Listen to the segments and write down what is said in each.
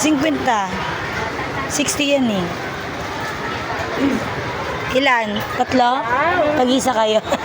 50. 60 yan eh. Ilan? Tatlo? Pag-isa kayo.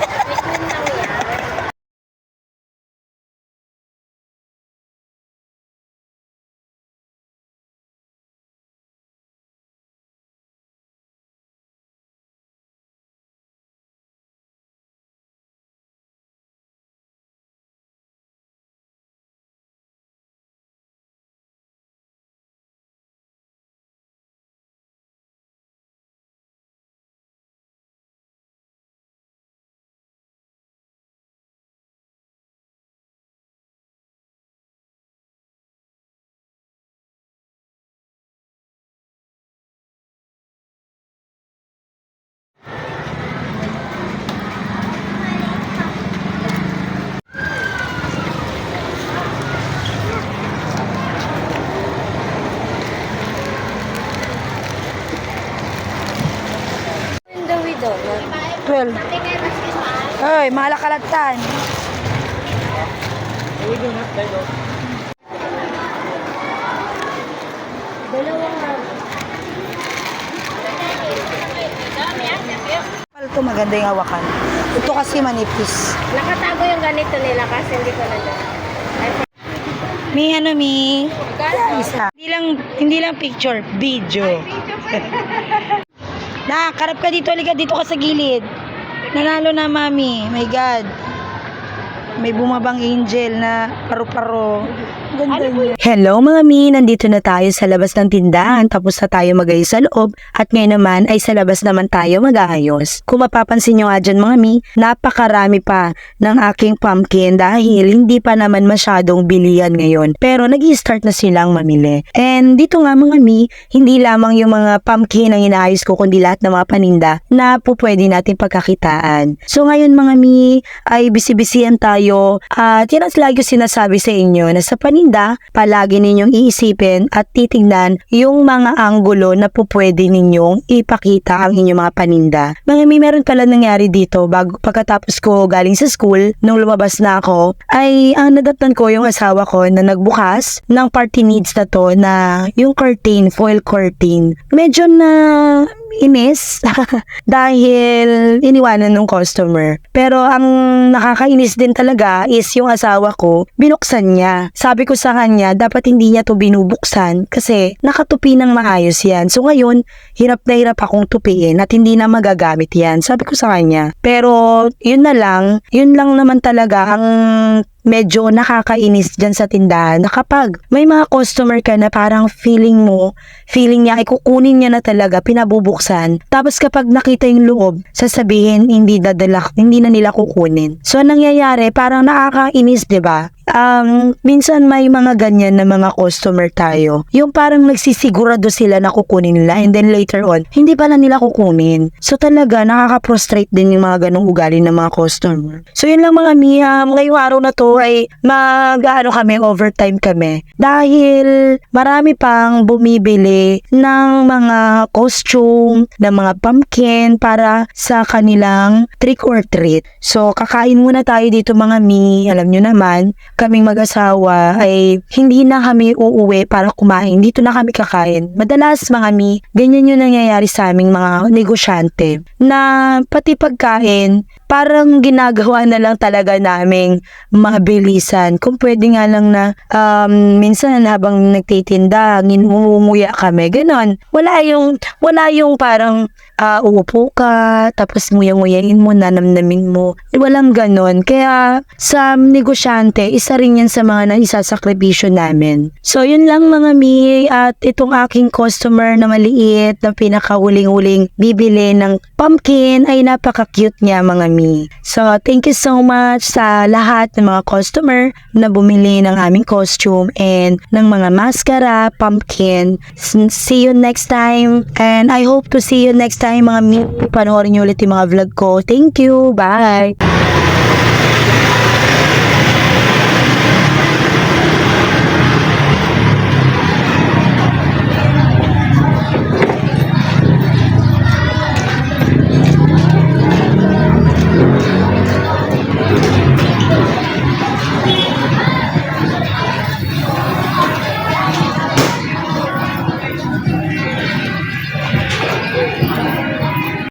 12. Hoy, malakalatan. Dalawang Kapal to maganda yung hawakan. Ito kasi manipis. Nakatago yung ganito nila kasi hindi ko na Mi, ano mi? Isa. Hindi lang, hindi lang picture, video. na, karap ka dito, halika dito ka sa gilid. Nanalo na, mami. My God. May bumabang angel na paro-paro. Niya. Hello mga mi, nandito na tayo sa labas ng tindahan tapos na tayo magayos sa loob at ngayon naman ay sa labas naman tayo mag-aayos. Kung mapapansin nyo nga dyan mga mi, napakarami pa ng aking pumpkin dahil hindi pa naman masyadong bilihan ngayon pero nag start na silang mamili. And dito nga mga mi, hindi lamang yung mga pumpkin ang inaayos ko kundi lahat ng mga paninda na po pwede natin pagkakitaan. So ngayon mga mi, ay bisibisihan tayo at yan ang lagi sinasabi sa inyo na sa paninda, palagi ninyong iisipin at titignan yung mga anggulo na po pwede ninyong ipakita ang inyong mga paninda. Mga mi, meron pala nangyari dito bago pagkatapos ko galing sa school, nung lumabas na ako, ay ang nadatnan ko yung asawa ko na nagbukas ng party needs na to na yung curtain, foil curtain. Medyo na inis dahil iniwanan ng customer. Pero ang nakakainis din talaga is yung asawa ko, binuksan niya. Sabi ko sa kanya, dapat hindi niya to binubuksan kasi nakatupi ng maayos yan. So ngayon, hirap na hirap akong tupiin at hindi na magagamit yan. Sabi ko sa kanya. Pero yun na lang, yun lang naman talaga ang medyo nakakainis dyan sa tindahan na kapag may mga customer ka na parang feeling mo, feeling niya ay kukunin niya na talaga, pinabubuksan. Tapos kapag nakita yung loob, sasabihin hindi dadala, hindi na nila kukunin. So ang nangyayari, parang nakakainis, 'di ba? Um, minsan may mga ganyan na mga customer tayo. Yung parang nagsisigurado sila na kukunin nila and then later on, hindi pala nila kukunin. So talaga, nakaka-prostrate din yung mga ganong ugali ng mga customer. So yun lang mga miyam, ngayong araw na to ay mag-ano kami, overtime kami. Dahil marami pang bumibili ng mga costume, ng mga pumpkin para sa kanilang trick or treat. So kakain muna tayo dito mga mi, alam nyo naman, kaming mag-asawa ay hindi na kami uuwi para kumain. Dito na kami kakain. Madalas mga mi, ganyan yung nangyayari sa aming mga negosyante na pati pagkain, parang ginagawa na lang talaga naming mabilisan. Kung pwede nga lang na um, minsan habang nagtitinda, nginunguya kami, ganon. Wala yung, wala yung parang uh, uupo ka, tapos nguyang-nguyain mo, nanamnamin mo. Walang ganon. Kaya sa negosyante, isa rin yan sa mga naisasakripisyo namin. So, yun lang mga mi, at itong aking customer na maliit, na pinakahuling-huling bibili ng pumpkin, ay napaka-cute niya mga mi. So, thank you so much sa lahat ng mga customer na bumili ng aming costume and ng mga mascara, pumpkin. See you next time. And I hope to see you next time mga mi. Panoorin niyo ulit yung mga vlog ko. Thank you. Bye.